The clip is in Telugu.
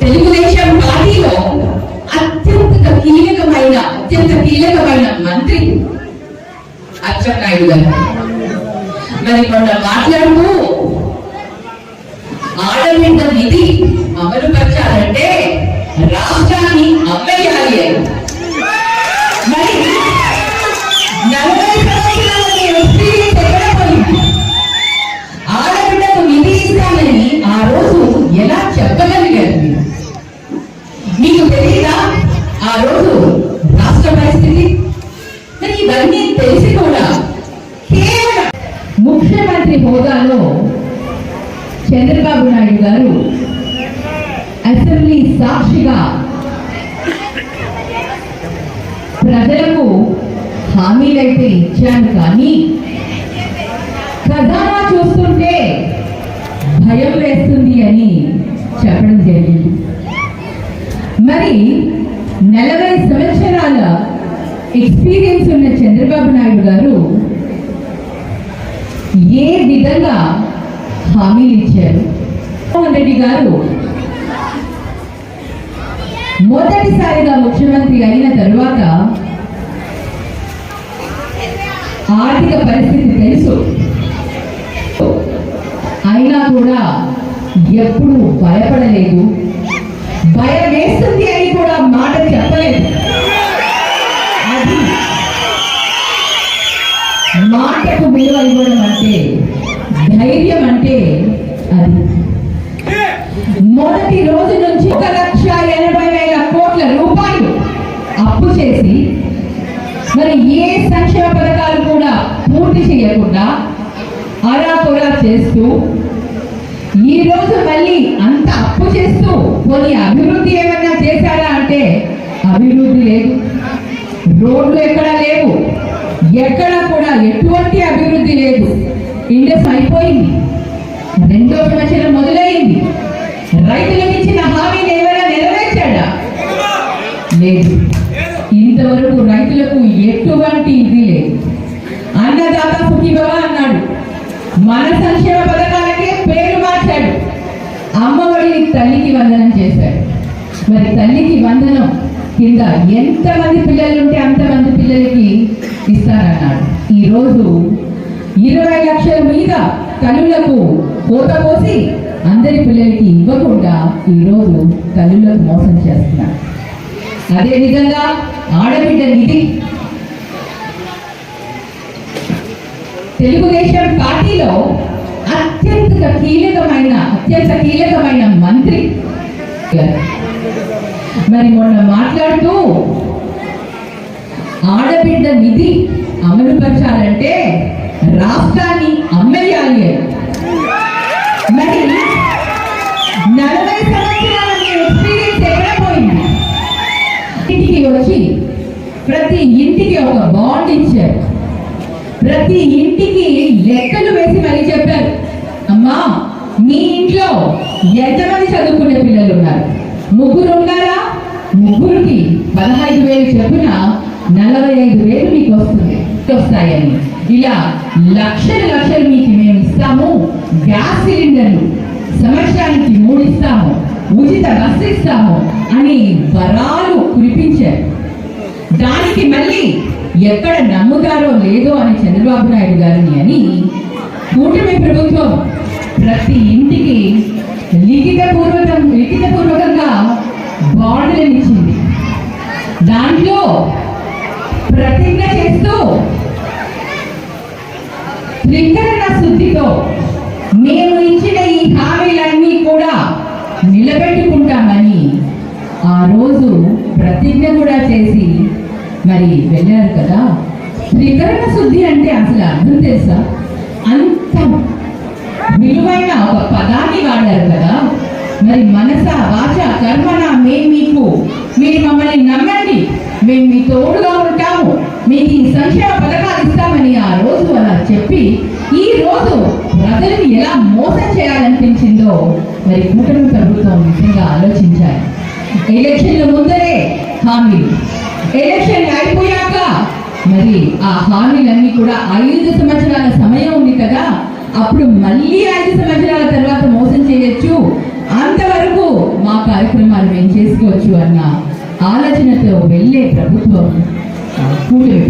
తెలుగుదేశం పార్టీలో అత్యంత కీలకమైన అత్యంత కీలకమైన మంత్రి అచ్చెన్నాయుడు గారు. మరి మొన్న మాట్లాడుతూ ఆడబిడ్డ నిధి అమలు పరచాలంటే రాష్ట్రాన్ని అమ్మేయాలి అని. హోదాలో చంద్రబాబు నాయుడు గారు అసెంబ్లీ సాక్షిగా ప్రజలకు హామీలైతే ఇచ్చాను కానీ ఖజానా చూస్తుంటే భయం వేస్తుంది అని చెప్పడం జరిగింది. మరి నలభై సంవత్సరాల ఎక్స్పీరియన్స్ ఉన్న చంద్రబాబు నాయుడు గారు ఏ విధంగా హామీలు ఇచ్చారు. జగన్మోహన్ రెడ్డి గారు మొదటిసారిగా ముఖ్యమంత్రి అయిన తరువాత ఆర్థిక పరిస్థితి తెలుసు. అయినా కూడా ఎప్పుడు భయపడలేదు. భయం వేస్తుంది అని కూడా మాట చెప్పలేదు. మాటకు విలువ ఇవ్వడం అంటే ధైర్యం అంటే అది. మొదటి రోజు నుంచి ఒక లక్ష ఎనభై వేల కోట్ల రూపాయలు అప్పు చేసి మరి ఏ సంక్షేమ పథకాలు కూడా పూర్తి చేయకుండా అరాకొరా చేస్తూ ఈ రోజు మళ్ళీ అంత అప్పు చేస్తూ కొన్ని అభివృద్ధి ఏమైనా చేశారా అంటే అభివృద్ధి లేదు. రోడ్లు ఎక్కడా లేవు. ఎక్కడ కూడా ఎటువంటి అభివృద్ధి లేదు. ఇండస్ అయిపోయింది. రెండో సంవత్సరం మొదలైంది. రైతులకు ఇచ్చిన హామీని ఏమైనా నెరవేర్చాడా? లేదు. ఇంతవరకు రైతులకు ఎటువంటి ఇది లేదు. అన్నదాత సుఖీభవ అన్నాడు. మన సంక్షేమ పథకాలకే పేరు మార్చాడు. అమ్మఒడిని తల్లికి వందనం చేశాడు. మరి తల్లికి వందనం కింద ఎంతమంది పిల్లలు ఉంటే అంతమంది పిల్లలకి ఇస్తారన్నాడు. ఈరోజు ఇరవై లక్షల మీద తల్లులకు కోత పోసి అందరి పిల్లలకి ఇవ్వకుండా ఈరోజు తల్లులకు మోసం చేస్తున్నారు. అదేవిధంగా ఆడబిడ్డ నిధి. తెలుగుదేశం పార్టీలో అత్యంత కీలకమైన అత్యంత కీలకమైన మంత్రి. మరి మొన్న మాట్లాడుతూ ఆడబిడ్డ నిధి అమలుపరచాలంటే రాష్ట్రాన్ని అమ్మేయాలి. అని మరి నలభై సంవత్సరాల ఎక్స్పీరియన్స్ పోయింది? ఇంటికి వచ్చి ప్రతి ఇంటికి ఒక బాండ్ ఇచ్చారు. ప్రతి ఇంటికి లెక్కలు వేసి మరీ చెప్పారు. అమ్మా మీ ఇంట్లో ఎంతమంది చదువుకునే పిల్లలు ఉన్నారు? ముగ్గురు ఉన్నారా? ముగ్గురికి పదహైదు వేలు చెప్పున నలభై ఐదు వేలు మీకు వస్తుంది వస్తాయని. ఇలా లక్షలు లక్షలు మీకు మేము ఇస్తాము. గ్యాస్ సిలిండర్లు సంవత్సరానికి మూడు ఇస్తాము ఉచిత బస్సు ఇస్తాము అని వరాలు కురిపించారు. దానికి మళ్ళీ ఎక్కడ నమ్ముతారో లేదో అని చంద్రబాబు నాయుడు గారిని అని కూటమి ప్రభుత్వం ప్రతి ఇంటికి లిఖిత పూర్వకం లిఖిత పూర్వకంగా బాండ్లను ఇచ్చింది. దాంట్లో ప్రతిజ్ఞ చేస్తూ త్రికరణ శుద్ధితో మేము ఇచ్చిన ఈ హామీలన్నీ కూడా నిలబెట్టుకుంటామని ఆ రోజు ప్రతిజ్ఞ కూడా చేసి మరి వెళ్ళారు కదా. త్రికరణ శుద్ధి అంటే అసలు అర్థం తెలుసా? అంత విలువైన ఒక పదాన్ని వాడారు కదా. మరి మనస వాచ కర్మన మేము మీకు మీరు మమ్మల్ని నమ్మండి. మేము మీ తోడుగా ఉంటాము. మీకు ఈ సంక్షేమ పథకాలు ఇస్తామని ఆ రోజు అలా చెప్పి ఈ రోజు ప్రజలను ఎలా మోసం విషయంలో మరి కూటమి ప్రభుత్వం నిజంగా ఆలోచించాలి ఎలక్షన్ల ముందరే హామీలు. ఎలక్షన్ అయిపోయాక మరి ఆ హామీలన్నీ కూడా ఐదు సంవత్సరాల సమయం ఉంది కదా అప్పుడు మళ్ళీ ఐదు సంవత్సరాల తర్వాత మోసం చేయొచ్చు. అంతవరకు మా కార్యక్రమాలు మేము చేసుకోవచ్చు అన్న ఆలోచనతో వెళ్ళే ప్రభుత్వం కూటమి